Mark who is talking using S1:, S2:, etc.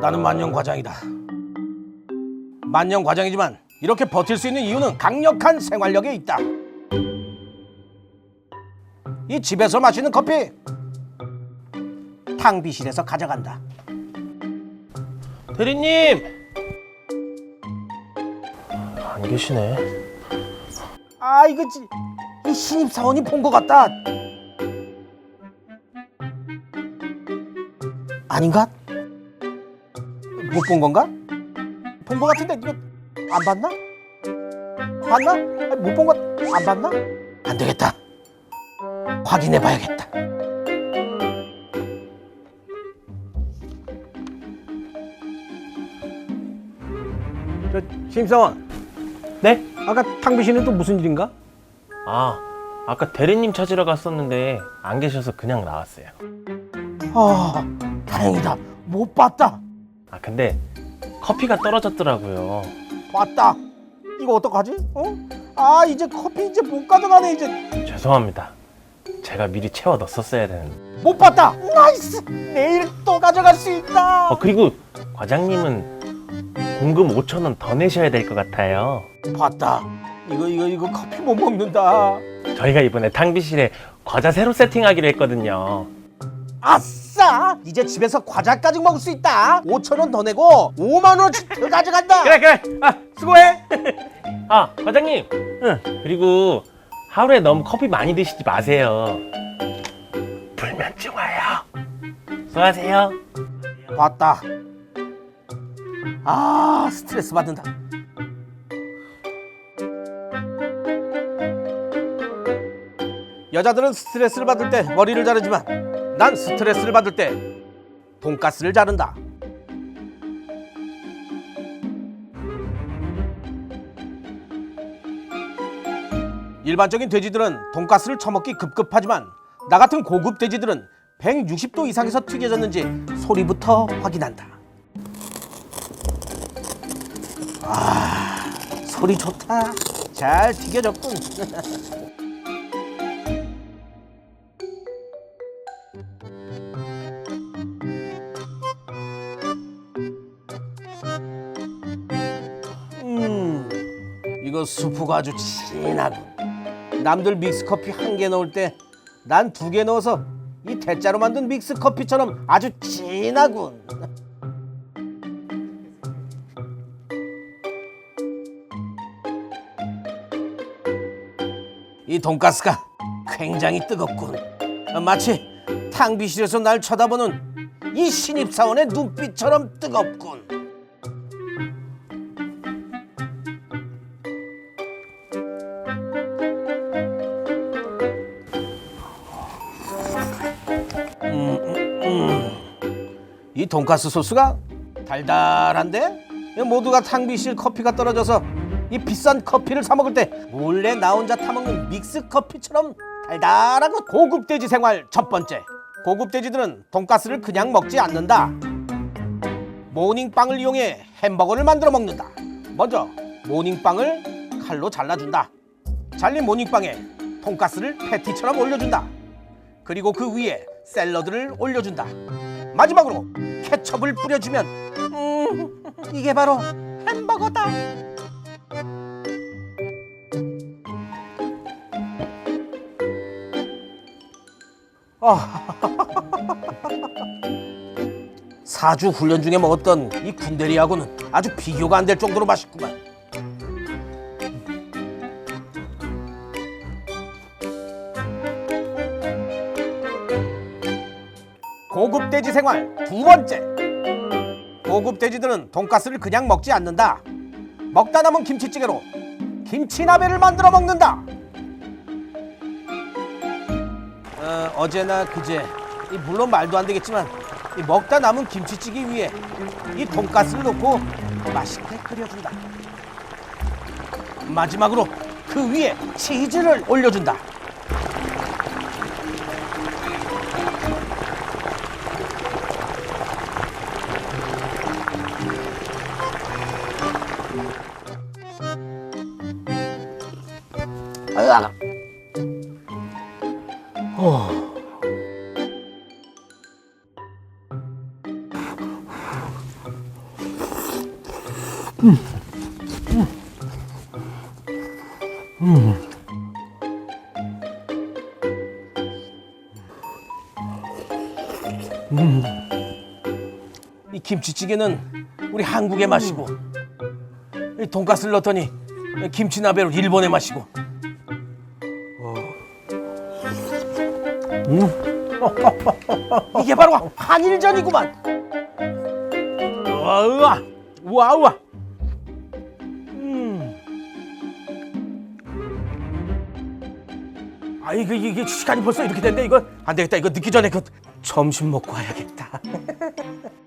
S1: 나는 만년 과장이다. 만년 과장이지만 이렇게 버틸 수 있는 이유는 강력한 생활력에 있다. 이 집에서 마시는 커피 탕비실에서 가져간다.
S2: 대리님! 안 계시네.
S1: 아 이거 지, 이 신입 사원이 본 것 같다. 아닌가? 못 본 건가? 본것 같은데 이거 안 봤나? 봤나? 못본것안 봤나? 안 되겠다. 확인해 봐야겠다. 저 신입 사원
S2: 네?
S1: 아까 탕비 씨는 또 무슨 일인가?
S2: 아, 아까 대리님 찾으러 갔었는데 안 계셔서 그냥 나왔어요.
S1: 아 다행이다 못 봤다
S2: 아, 근데 커피가 떨어졌더라고요.
S1: 봤다 이거 어떡하지? 어? 아 이제 커피 이제 못 가져가네 이제
S2: 죄송합니다. 제가 미리 채워 넣었어야 되는데.
S1: 못 봤다 나이스 내일 또 가져갈 수 있다
S2: 어, 그리고 과장님은 공금 5천 원 더 내셔야 될 것 같아요.
S1: 봤다 이거 이거 이거 커피 못 먹는다
S2: 저희가 이번에 탕비실에 과자 새로 세팅하기로 했거든요.
S1: 아싸 이제 집에서 과자까지 먹을 수 있다 5천 원 더 내고 5만 원어치 더 가져간다
S2: 그래, 그래. 아, 수고해. 아, 과장님. 응. 그리고 하루에 너무 커피 많이 드시지 마세요. 불면증 와요. 수고하세요.
S1: 봤다 아 스트레스 받는다 여자들은 스트레스를 받을 때 머리를 자르지만 난 스트레스를 받을 때 돈가스를 자른다 일반적인 돼지들은 돈가스를 처먹기 급급하지만 나 같은 고급 돼지들은 160도 이상에서 튀겨졌는지 소리부터 확인한다. 아, 소리 좋다. 잘 튀겨졌군. 이거 수프가 아주 진하군. 남들 믹스 커피 한 개 넣을 때 난 두 개 넣어서 이 대짜로 만든 믹스 커피처럼 아주 진하군. 이 돈가스가 굉장히 뜨겁군. 마치 탕비실에서 날 쳐다보는 이 신입사원의 눈빛처럼 뜨겁군. 이 돈가스 소스가 달달한데 모두가 탕비실 커피가 떨어져서 이 비싼 커피를 사 먹을 때 몰래 나 혼자 타 먹는 믹스 커피처럼 달달하고 고급 돼지 생활 첫 번째. 고급 돼지들은 돈가스를 그냥 먹지 않는다. 모닝빵을 이용해 햄버거를 만들어 먹는다. 먼저 모닝빵을 칼로 잘라준다. 잘린 모닝빵에 돈가스를 패티처럼 올려준다. 그리고 그 위에 샐러드를 올려준다. 마지막으로 케첩을 뿌려주면 음, 이게 바로 햄버거다. 아. 사주 훈련 중에 먹었던 이 군대리하고는 아주 비교가 안 될 정도로 맛있구만. 고급 돼지 생활 두 번째. 고급 돼지들은 돈가스를 그냥 먹지 않는다. 먹다 남은 김치찌개로 김치나베를 만들어 먹는다. 어, 어제나 그제 이 물론 말도 안 되겠지만 이 먹다 남은 김치찌개 위에 이 돈가스를 넣고 맛있게 끓여준다. 마지막으로 그 위에 치즈를 올려준다. 으악. 이 김치찌개는 우리 한국의 맛이고 이 돈가스를 넣더니 김치나베로 일본의 맛이고 음. 이게 바로 한일전이구만 우와 우와 우와 우와 음. 아 이거 이게 시간이 벌써 이렇게 됐네 이거 안 되겠다 이거 늦기 전에 그 점심 먹고 와야겠다